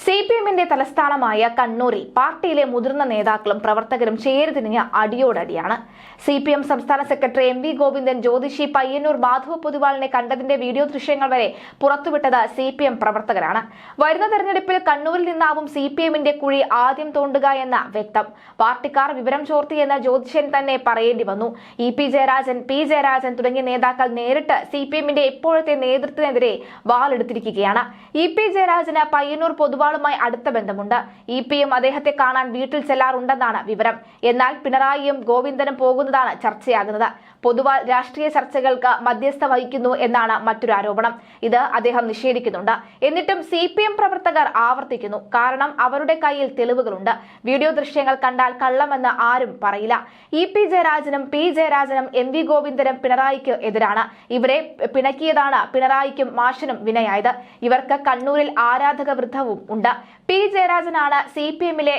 C P എമ്മിന്റെ തലസ്ഥാനമായ കണ്ണൂരിൽ പാർട്ടിയിലെ മുതിർന്ന നേതാക്കളും പ്രവർത്തകരും ചേരുതിരിഞ്ഞ അടിയോടടിയാണ്. സി പി എം സംസ്ഥാന സെക്രട്ടറി എം വി ഗോവിന്ദൻ ജ്യോതിഷി പയ്യന്നൂർ മാധവ പൊതുവാളിനെ കണ്ടതിന്റെ വീഡിയോ ദൃശ്യങ്ങൾ വരെ പുറത്തുവിട്ടത് സി പി എം പ്രവർത്തകരാണ്. വരുന്ന തെരഞ്ഞെടുപ്പിൽ കണ്ണൂരിൽ നിന്നാവും സി പി എമ്മിന്റെ കുഴി ആദ്യം തോണ്ടുക എന്ന വ്യക്തം. പാർട്ടിക്കാർ വിവരം ചോർത്തിയെന്ന് ജ്യോതിഷൻ തന്നെ പറയേണ്ടി വന്നു. E P Jayarajan P Jayarajan തുടങ്ങിയ നേതാക്കൾ നേരിട്ട് സി പി എമ്മിന്റെ ഇപ്പോഴത്തെ നേതൃത്വത്തിനെതിരെ വാളെടുത്തിരിക്കുകയാണ്. ഇ പി ജയരാജന് പയ്യന്നൂർ പൊതുവാളുമായി അടുത്ത ബന്ധമുണ്ട്. ഇ പിയും അദ്ദേഹത്തെ കാണാൻ വീട്ടിൽ ചെല്ലാറുണ്ടെന്നാണ് വിവരം. എന്നാൽ പിണറായിയും ഗോവിന്ദനും പോകുന്നതാണ് ചർച്ചയാകുന്നത്. പൊതുവാൾ രാഷ്ട്രീയ ചർച്ചകൾക്ക് മധ്യസ്ഥ വഹിക്കുന്നു എന്നാണ് മറ്റൊരു ആരോപണം. ഇത് അദ്ദേഹം നിഷേധിക്കുന്നുണ്ട്. എന്നിട്ടും സി പി എം പ്രവർത്തകർ ആവർത്തിക്കുന്നു. കാരണം അവരുടെ കയ്യിൽ തെളിവുകളുണ്ട്. വീഡിയോ ദൃശ്യങ്ങൾ കണ്ടാൽ കള്ളമെന്ന് ആരും പറയില്ല. ഇ പി ജയരാജനും പി ജയരാജനും എം വി ഗോവിന്ദനും പിണറായിക്ക് എതിരാണ്. ഇവരെ പിണക്കിയതാണ് പിണറായിക്കും മാഷിനും വിനയായത്. ഇവർക്ക് കണ്ണൂരിൽ ആരാധക വൃദ്ധവും ഉണ്ട്. പി ജയരാജനാണ് സി പി എമ്മിലെ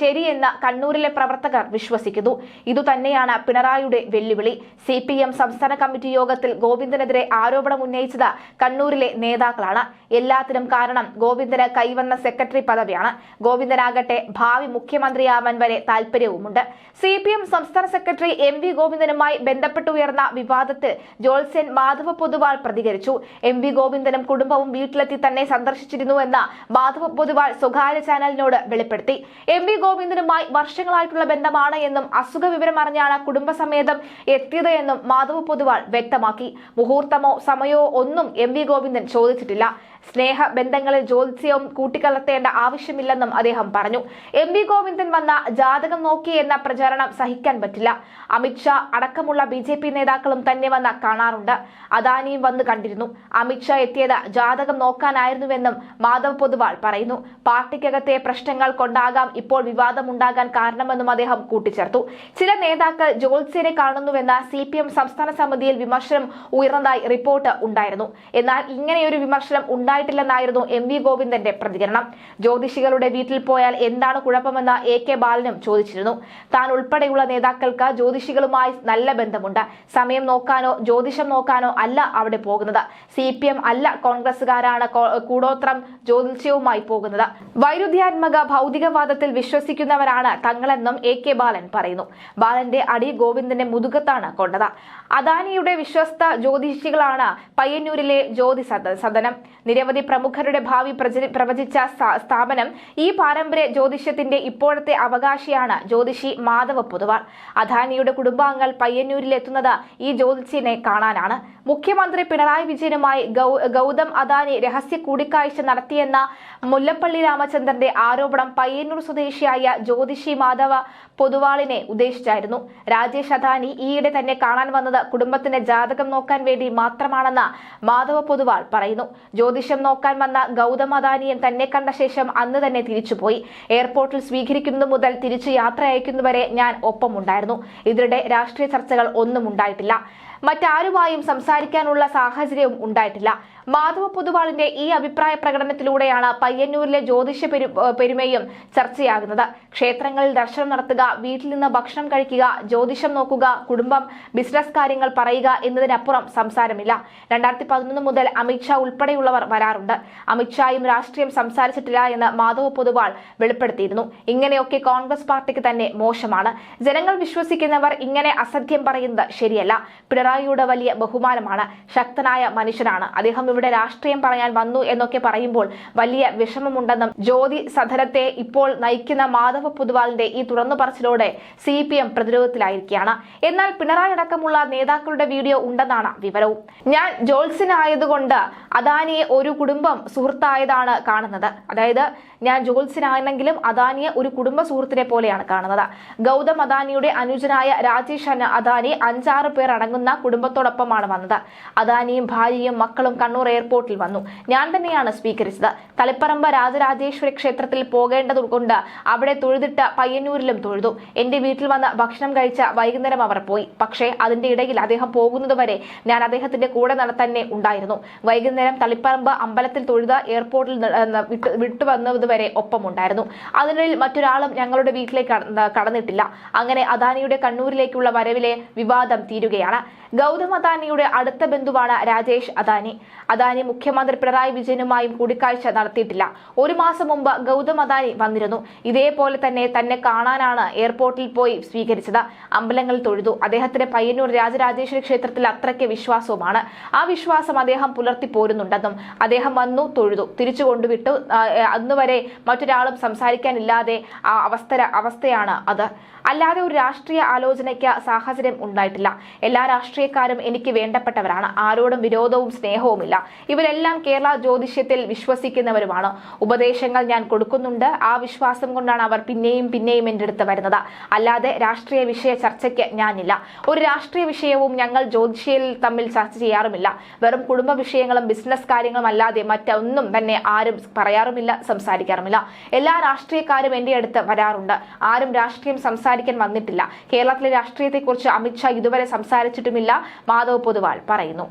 ശരിയെന്ന് കണ്ണൂരിലെ പ്രവർത്തകർ വിശ്വസിക്കുന്നു. ഇതുതന്നെയാണ് പിണറായിയുടെ വെല്ലുവിളി. സി പി എം സംസ്ഥാന കമ്മിറ്റി യോഗത്തിൽ ഗോവിന്ദനെതിരെ ആരോപണം ഉന്നയിച്ചത് കണ്ണൂരിലെ നേതാക്കളാണ്. എല്ലാത്തിനും കാരണം ഗോവിന്ദന് കൈവന്ന സെക്രട്ടറി പദവിയാണ്. ഗോവിന്ദനാകട്ടെ ഭാവി മുഖ്യമന്ത്രിയാവാൻ വരെ താല്പര്യവുമുണ്ട് സി പി എം സംസ്ഥാന സെക്രട്ടറി എം വി ഗോവിന്ദനുമായി ബന്ധപ്പെട്ടുയർന്ന വിവാദത്തിൽ ജോത്സ്യൻ മാധവ പൊതുവാൾ പ്രതികരിച്ചു. എം വി ഗോവിന്ദനും കുടുംബവും വീട്ടിലെത്തി തന്നെ സന്ദർശിച്ചിരുന്നുവെന്ന് മാധവ പൊതുവാൾ സ്വകാര്യ ചാനലിനോട് വെളിപ്പെടുത്തി. എം വി ഗോവിന്ദനുമായി വർഷങ്ങളായിട്ടുള്ള ബന്ധമാണ് എന്നും അസുഖ വിവരം അറിഞ്ഞാണ് കുടുംബസമേതം എത്തിയത് എന്നും മാധവ് പൊതുവാൾ വ്യക്തമാക്കി. മുഹൂർത്തമോ സമയമോ ഒന്നും എം വി ഗോവിന്ദൻ ചോദിച്ചിട്ടില്ല. സ്നേഹ ബന്ധങ്ങളിൽ ജ്യോത്സ്യവും കൂട്ടിക്കലർത്തേണ്ട ആവശ്യമില്ലെന്നും അദ്ദേഹം പറഞ്ഞു. എം വി ഗോവിന്ദൻ വന്ന ജാതകം നോക്കി എന്ന പ്രചാരണം സഹിക്കാൻ പറ്റില്ല. അമിത്ഷാ അടക്കമുള്ള ബി ജെ പി നേതാക്കളും തന്നെ വന്ന് കാണാറുണ്ട്. അദാനിയും വന്ന് കണ്ടിരുന്നു. അമിത്ഷാ എത്തിയത് ജാതകം നോക്കാനായിരുന്നുവെന്നും മാധവ് പൊതുവാൾ പറയുന്നു. പാർട്ടിക്കകത്തെ പ്രശ്നങ്ങൾ കൊണ്ടാകാം ഇപ്പോൾ വിവാദമുണ്ടാകാൻ കാരണമെന്നും അദ്ദേഹം കൂട്ടിച്ചേർത്തു. ചില നേതാക്കൾ ജ്യോത്സ്യനെ കാണുന്നുവെന്ന സി പി എം സംസ്ഥാന സമിതിയിൽ വിമർശനം ഉയർന്നതായി റിപ്പോർട്ട് ഉണ്ടായിരുന്നു. എന്നാൽ ഇങ്ങനെയൊരു വിമർശനം ഉണ്ടായിട്ടില്ലെന്നായിരുന്നു എം വി ഗോവിന്ദന്റെ പ്രതികരണം. ജ്യോതിഷികളുടെ വീട്ടിൽ പോയാൽ എന്താണ് കുഴപ്പമെന്ന് എ കെ ബാലനും ചോദിച്ചിരുന്നു. താൻ ഉൾപ്പെടെയുള്ള നേതാക്കൾക്ക് ജ്യോതിഷികളുമായി നല്ല ബന്ധമുണ്ട്. സമയം നോക്കാനോ ജ്യോതിഷം നോക്കാനോ അല്ല അവിടെ പോകുന്നത്. സി പി എം അല്ല കോൺഗ്രസുകാരാണ് കൂടോത്രം ജ്യോതിഷവുമായി പോകുന്നത്. വൈരുദ്ധ്യാത്മക ഭൗതികവാദത്തിൽ വിശ്വസിക്കുന്നവരാണ് തങ്ങളെന്നും എ കെ ബാലൻ പറയുന്നു. ബാലന്റെ അടി ഗോവിന്ദന്റെ മുതുകത്താണ് കൊണ്ടത്. അദാനിയുടെ വിശ്വസ്ത ജ്യോതിഷികളാണ് പയ്യന്നൂരിലെ ജ്യോതി സദനം. നിരവധി പ്രമുഖരുടെ ഭാവി പ്രവചിച്ച സ്ഥാപനം ഈ പാരമ്പര്യ ജ്യോതിഷത്തിന്റെ ഇപ്പോഴത്തെ അവകാശിയാണ് ജ്യോതിഷി മാധവ പൊതുവാൾ. അദാനിയുടെ കുടുംബാംഗങ്ങൾ പയ്യന്നൂരിലെത്തുന്നത് ഈ ജ്യോതിഷിനെ കാണാനാണ്. മുഖ്യമന്ത്രി പിണറായി വിജയനുമായി ഗൗതം അദാനി രഹസ്യ കൂടിക്കാഴ്ച നടത്തിയെന്ന മുല്ലപ്പള്ളി രാമചന്ദ്രന്റെ ആരോപണം പയ്യന്നൂർ സ്വദേശിയായ ജ്യോതിഷി മാധവ പൊതുവാളിനെ ഉദ്ദേശിച്ചായിരുന്നു. രാജേഷ് അദാനി ഈയിടെ തന്നെ കാണാൻ വന്നത് കുടുംബത്തിന്റെ ജാതകം നോക്കാൻ വേണ്ടി മാത്രമാണെന്ന് മാധവ പൊതുവാൾ പറയുന്നു. ജ്യോതിഷം നോക്കാൻ വന്ന ഗൗതം അദാനിയൻ തന്നെ കണ്ട ശേഷം അന്ന് തന്നെ തിരിച്ചുപോയി. എയർപോർട്ടിൽ സ്വീകരിക്കുന്നത് മുതൽ തിരിച്ചു യാത്ര അയക്കുന്നവരെ ഞാൻ ഒപ്പമുണ്ടായിരുന്നു. ഇതിനിടെ രാഷ്ട്രീയ ചർച്ചകൾ ഒന്നും ഉണ്ടായിട്ടില്ല. മറ്റാരുമായും സംസാരിക്കാനുള്ള സാഹചര്യവും ഉണ്ടായിട്ടില്ല. മാധവ പൊതുവാളിന്റെ ഈ അഭിപ്രായ പ്രകടനത്തിലൂടെയാണ് പയ്യന്നൂരിലെ ജ്യോതിഷ പെരുമയും ചർച്ചയാകുന്നത്. ക്ഷേത്രങ്ങളിൽ ദർശനം നടത്തുക വീട്ടിൽ നിന്ന് ഭക്ഷണം കഴിക്കുക ജ്യോതിഷം നോക്കുക കുടുംബം ബിസിനസ് കാര്യങ്ങൾ പറയുക എന്നതിനപ്പുറം സംസാരമില്ല. രണ്ടായിരത്തി പതിനൊന്ന് മുതൽ അമിത്ഷാ ഉൾപ്പെടെയുള്ളവർ വരാറുണ്ട്. അമിത്ഷായും രാഷ്ട്രീയം സംസാരിച്ചിട്ടില്ല എന്ന് മാധവ പൊതുവാൾ വെളിപ്പെടുത്തിയിരുന്നു. ഇങ്ങനെയൊക്കെ കോൺഗ്രസ് പാർട്ടിക്ക് തന്നെ മോശമാണ്. ജനങ്ങൾ വിശ്വസിക്കുന്നവർ ഇങ്ങനെ അസത്യം പറയുന്നത് ശരിയല്ല. പിണറായിയുടെ വലിയ ബഹുമാനമാണ്. ശക്തനായ മനുഷ്യനാണ്. അദ്ദേഹം ഇവിടെ രാഷ്ട്രീയം പറയാൻ വന്നു എന്നൊക്കെ പറയുമ്പോൾ വലിയ വിഷമമുണ്ടെന്നും ജ്യോതി സദനത്തെ ഇപ്പോൾ നയിക്കുന്ന മാധവ പൊതുവാളിന്റെ ഈ തുറന്നു പറച്ചിലോടെ സി പി എം പ്രതിരോധത്തിലായിരിക്കുകയാണ്. എന്നാൽ പിണറായി അടക്കമുള്ള നേതാക്കളുടെ വീഡിയോ ഉണ്ടെന്നാണ് വിവരവും. ഞാൻ ജോത്സ്യനായതുകൊണ്ട് അദാനിയെ ഒരു കുടുംബം സുഹൃത്തായതാണ് കാണുന്നത്. അതായത് ഞാൻ ജോത്സ്യനായെന്നെങ്കിലും അദാനിയെ ഒരു കുടുംബ സുഹൃത്തിനെ പോലെയാണ് കാണുന്നത്. ഗൗതം അദാനിയുടെ അനുജനായ രാജേഷ് അദാനി അഞ്ചാറ് പേർ അടങ്ങുന്ന കുടുംബത്തോടൊപ്പമാണ് വന്നത്. അദാനിയും ഭാര്യയും മക്കളും കണ്ണൂർ എയർപോർട്ടിൽ വന്നു. ഞാൻ തന്നെയാണ് സ്വീകരിച്ചത്. തലപ്പറമ്പ് രാജരാജേശ്വരി ക്ഷേത്രത്തിൽ പോകേണ്ടതുകൊണ്ട് അവിടെ തൊഴുതിട്ട് പയ്യന്നൂരിലും തൊഴുതു. എന്റെ വീട്ടിൽ വന്ന് ഭക്ഷണം കഴിച്ച വൈകുന്നേരം അവർ പോയി. പക്ഷേ അതിന്റെ ഇടയിൽ അദ്ദേഹം പോകുന്നതുവരെ ഞാൻ അദ്ദേഹത്തിന്റെ കൂടെ തന്നെ ഉണ്ടായിരുന്നു. വൈകുന്നേരം തളിപ്പറമ്പ് അമ്പലത്തിൽ തൊഴുത എയർപോർട്ടിൽ വിട്ടുവന്നതുവരെ ഒപ്പമുണ്ടായിരുന്നു. അതിനിടയിൽ മറ്റൊരാളും ഞങ്ങളുടെ വീട്ടിലേക്ക് കടന്നിട്ടില്ല. അങ്ങനെ അദാനിയുടെ കണ്ണൂരിലേക്കുള്ള വരവിലെ വിവാദം തീരുകയാണ്. ഗൗതം അദാനിയുടെ അടുത്ത ബന്ധുവാണ് രാജേഷ് അദാനി. അദാനി മുഖ്യമന്ത്രി പിണറായി വിജയനുമായും കൂടിക്കാഴ്ച നടത്തിയിട്ടില്ല. ഒരു മാസം മുമ്പ് ഗൗതം അദാനി വന്നിരുന്നു. ഇതേപോലെ തന്നെ തന്നെ കാണാനാണ് എയർപോർട്ടിൽ പോയി സ്വീകരിച്ചത്. അമ്പലങ്ങൾ തൊഴുതു. അദ്ദേഹത്തിന്റെ പയ്യന്നൂർ രാജരാജേശ്വരി ക്ഷേത്രത്തിൽ അത്രയ്ക്ക് വിശ്വാസവുമാണ്. ആ വിശ്വാസം അദ്ദേഹം പുലർത്തി പോരുന്നുണ്ടെന്നും അദ്ദേഹം വന്നു തൊഴുതു. തിരിച്ചു കൊണ്ടുവിട്ടു. അന്നുവരെ അന്ന് വരെ മറ്റൊരാളും സംസാരിക്കാനില്ലാതെ ആ അവസ്ഥ അവസ്ഥയാണ് അത്. അല്ലാതെ ഒരു രാഷ്ട്രീയ ആലോചനയ്ക്ക് സാഹചര്യം ഉണ്ടായിട്ടില്ല. എല്ലാ രാഷ്ട്രീയക്കാരും എനിക്ക് വേണ്ടപ്പെട്ടവരാണ്. ആരോടും വിരോധവും സ്നേഹവുമില്ല. ഇവരെല്ലാം കേരള ജ്യോതിഷ്യത്തിൽ വിശ്വസിക്കുന്നവരുമാണ്. ഉപദേശങ്ങൾ ഞാൻ കൊടുക്കുന്നുണ്ട്. ആ വിശ്വാസം കൊണ്ടാണ് അവർ പിന്നെയും പിന്നെയും എന്റെ അടുത്ത് വരുന്നത്. അല്ലാതെ രാഷ്ട്രീയ വിഷയ ചർച്ചയ്ക്ക് ഞാനില്ല. ഒരു രാഷ്ട്രീയ വിഷയവും ഞങ്ങൾ ജ്യോതിഷയിൽ തമ്മിൽ ചർച്ച ചെയ്യാറുമില്ല. വെറും കുടുംബ വിഷയങ്ങളും ബിസിനസ് കാര്യങ്ങളും അല്ലാതെ മറ്റൊന്നും തന്നെ ആരും പറയാറുമില്ല സംസാരിക്കാറുമില്ല. എല്ലാ രാഷ്ട്രീയക്കാരും എന്റെ അടുത്ത് വരാറുണ്ട്. ആരും രാഷ്ട്രീയം സംസാരിക്കാൻ വന്നിട്ടില്ല. കേരളത്തിലെ രാഷ്ട്രീയത്തെക്കുറിച്ച് അമിത്ഷാ ഇതുവരെ സംസാരിച്ചിട്ടുമില്ല. മാധവ് പൊതുവാൾ പറയുന്നു.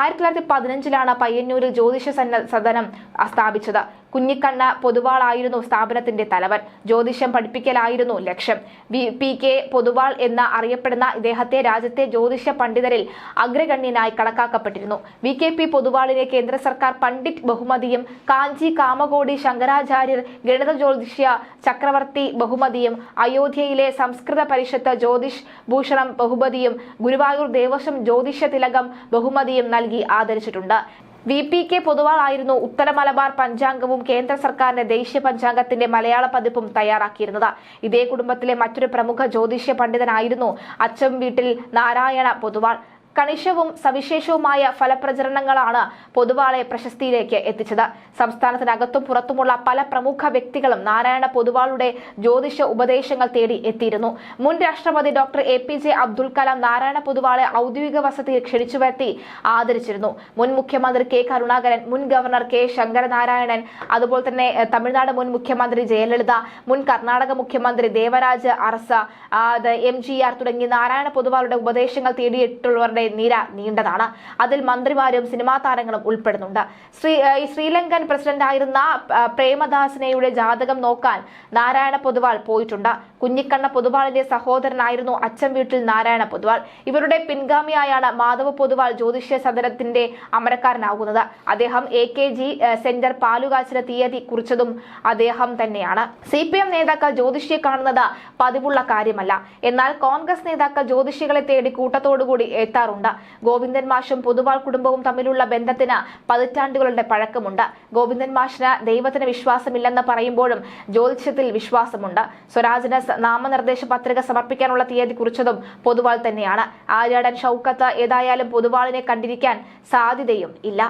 ആയിരത്തി തൊള്ളായിരത്തി പതിനഞ്ചിലാണ് പയ്യന്നൂരിൽ ജ്യോതിഷ സദനം സ്ഥാപിച്ചത്. കുഞ്ഞിക്കണ്ണ പൊതുവാളായിരുന്നു സ്ഥാപനത്തിന്റെ തലവൻ. ജ്യോതിഷം പഠിപ്പിക്കലായിരുന്നു ലക്ഷ്യം. വി പി കെ പൊതുവാൾ എന്ന അറിയപ്പെടുന്ന ഇദ്ദേഹത്തെ രാജ്യത്തെ ജ്യോതിഷ പണ്ഡിതരിൽ അഗ്രഗണ്യനായി കണക്കാക്കപ്പെട്ടിരുന്നു. വി കെ പി പൊതുവാളിനെ കേന്ദ്ര സർക്കാർ പണ്ഡിറ്റ് ബഹുമതിയും കാഞ്ചി കാമകോടി ശങ്കരാചാര്യർ ഗണിത ജ്യോതിഷ്യ ചക്രവർത്തി ബഹുമതിയും അയോധ്യയിലെ സംസ്കൃത പരിഷത്ത് ജ്യോതിഷ് ഭൂഷണം ബഹുമതിയും ഗുരുവായൂർ ദേവസ്വം ജ്യോതിഷ തിലകം ബഹുമതിയും നൽകി ആദരിച്ചിട്ടുണ്ട്. വി പി കെ പൊതുവാളായിരുന്നു ഉത്തര മലബാർ പഞ്ചാംഗവും കേന്ദ്ര സർക്കാരിന്റെ ദേശീയ പഞ്ചാംഗത്തിന്റെ മലയാള പതിപ്പും തയ്യാറാക്കിയിരുന്നത്. ഇതേ കുടുംബത്തിലെ മറ്റൊരു പ്രമുഖ ജ്യോതിഷ്യ പണ്ഡിതനായിരുന്നു അച്ചം വീട്ടിൽ നാരായണ പൊതുവാൾ. കണിശവും സവിശേഷവുമായ ഫലപ്രചരണങ്ങളാണ് പൊതുവാളെ പ്രശസ്തിയിലേക്ക് എത്തിച്ചത്. സംസ്ഥാനത്തിനകത്തും പുറത്തുമുള്ള പല പ്രമുഖ വ്യക്തികളും നാരായണ പൊതുവാളുടെ ജ്യോതിഷ ഉപദേശങ്ങൾ തേടി എത്തിയിരുന്നു. മുൻ രാഷ്ട്രപതി doctor A. P. J. Abdul Kalam Narayana പൊതുവാളെ ഔദ്യോഗിക വസതിയിൽ ക്ഷണിച്ചു വരുത്തി ആദരിച്ചിരുന്നു. മുൻ മുഖ്യമന്ത്രി കെ. കരുണാകരൻ മുൻ ഗവർണർ കെ. ശങ്കരനാരായണൻ അതുപോലെ തന്നെ തമിഴ്നാട് മുൻ മുഖ്യമന്ത്രി ജയലളിത മുൻ കർണാടക മുഖ്യമന്ത്രി Devaraj Arasu M G R തുടങ്ങി നാരായണ പൊതുവാളുടെ ഉപദേശങ്ങൾ തേടിയിട്ടുള്ളവരുടെ നിര നീണ്ടതാണ്. അതിൽ മന്ത്രിമാരും സിനിമാ താരങ്ങളും ഉൾപ്പെടുന്നുണ്ട്. ശ്രീ ശ്രീലങ്കൻ പ്രസിഡന്റായിരുന്ന പ്രേമദാസിനെയുടെ ജാതകം നോക്കാൻ നാരായണ പൊതുവാൾ പോയിട്ടുണ്ട്. കുഞ്ഞിക്കണ്ണ പൊതുവാളിന്റെ സഹോദരനായിരുന്നു അച്ഛൻ വീട്ടിൽ നാരായണ പൊതുവാൾ. ഇവരുടെ പിൻഗാമിയായാണ് മാധവ പൊതുവാൾ ജ്യോതിഷ്യ സദനത്തിന്റെ അമരക്കാരനാകുന്നത്. അദ്ദേഹം എ കെ ജി സെന്റർ പാലുകാച്ചിന് തീയതി കുറിച്ചതും അദ്ദേഹം തന്നെയാണ്. സി പി എം നേതാക്കൾ ജ്യോതിഷിയെ കാണുന്നത് പതിവുള്ള കാര്യമല്ല. എന്നാൽ കോൺഗ്രസ് നേതാക്കൾ ജ്യോതിഷികളെ തേടി കൂട്ടത്തോടുകൂടി എത്താറുണ്ട് ഗോവിന്ദൻ മാഷും പൊതുവാൾ കുടുംബവും തമ്മിലുള്ള ബന്ധത്തിന് പതിറ്റാണ്ടുകളുടെ പഴക്കമുണ്ട്. ഗോവിന്ദൻ മാഷിന് ദൈവത്തിന് വിശ്വാസമില്ലെന്ന് പറയുമ്പോഴും ജ്യോതിഷത്തിൽ വിശ്വാസമുണ്ട്. സ്വരാജിന് നാമനിർദ്ദേശ പത്രിക സമർപ്പിക്കാനുള്ള തീയതി കുറിച്ചതും പൊതുവാൾ തന്നെയാണ്. ആര്യാടൻ ഷൌക്കത്ത് ഏതായാലും പൊതുവാളിനെ കണ്ടിരിക്കാൻ സാധ്യതയും ഇല്ല.